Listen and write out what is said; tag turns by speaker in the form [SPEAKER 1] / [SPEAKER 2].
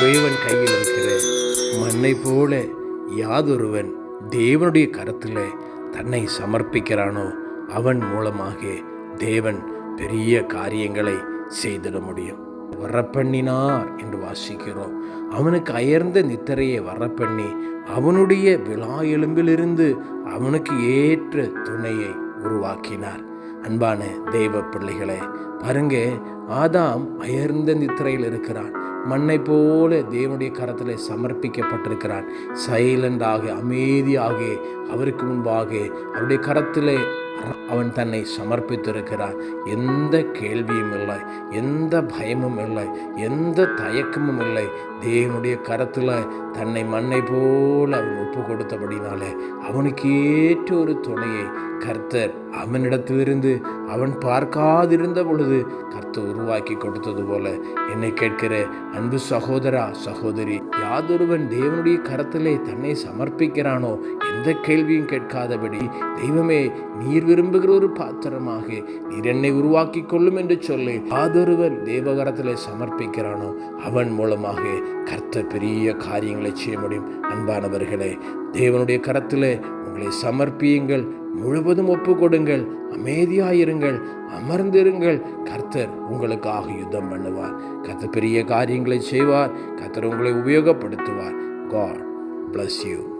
[SPEAKER 1] குயவன் கையில் இருக்கிற மண்ணை போல யாதொருவன் தேவனுடைய கரத்தில் தன்னை சமர்ப்பிக்கிறானோ அவன் மூலமாக தேவன் பெரிய காரியங்களை செய்திட முடியும். வரப்பண்ணினார் என்று வாசிக்கிறோம். அவனுக்கு அயர்ந்த நித்திரையை வரப்பண்ணி அவனுடைய விழா எலும்பிலிருந்து அவனுக்கு ஏற்ற துணையை உருவாக்கினார். அன்பான தெய்வ பிள்ளைகளே பாருங்க ஆதாம் அயர்ந்த நித்திரையில் இருக்கிறான். மண்ணை போல தேவனுடைய கரத்தில் சமர்ப்பிக்கப்பட்டிருக்கிறான் சைலண்டாக அமைதியாக அவருக்கு முன்பாக அவருடைய கரத்திலே அவன் தன்னை சமர்ப்பித்திருக்கிறான் எந்த கேள்வியும் இல்லை எந்த பயமும் இல்லை எந்த தயக்கமும் இல்லை. தேவனுடைய கரத்தில் தன்னை மண்ணை போல அவன் ஒப்பு கொடுத்தபடினாலே அவனுக்கு ஏற்ற ஒரு துணையை கர்த்தர் அவனிடத்திலிருந்து அவன் பார்க்காதிருந்த பொழுது கர்த்தர் உருவாக்கி கொடுத்தது போல என்னை கேட்கிற அன்பு சகோதரா சகோதரி யாதொருவன் தேவனுடைய கரத்திலே தன்னை சமர்ப்பிக்கிறானோ எந்த கேள்வியும் கேட்காதபடி தெய்வமே நீர் விரும்புகிற ஒரு பாத்திரமாக நீர் என்னை உருவாக்கி கொள்ளும் என்று சொல்லி ஆதொருவன் தேவகரத்தில் சமர்ப்பிக்கிறானோ அவன் மூலமாக கர்த்தர் பெரிய காரியங்களை செய்ய முடியும். அன்பானவர்களே தேவனுடைய கரத்தில் உங்களை சமர்ப்பியுங்கள். முழுவதும் ஒப்பு கொடுங்கள் அமைதியாயிருங்கள். அமர்ந்திருங்கள். கர்த்தர் உங்களுக்காக யுத்தம் பண்ணுவார். கர்த்தர் பெரிய காரியங்களை செய்வார். கர்த்தர் உங்களை உபயோகப்படுத்துவார். God bless you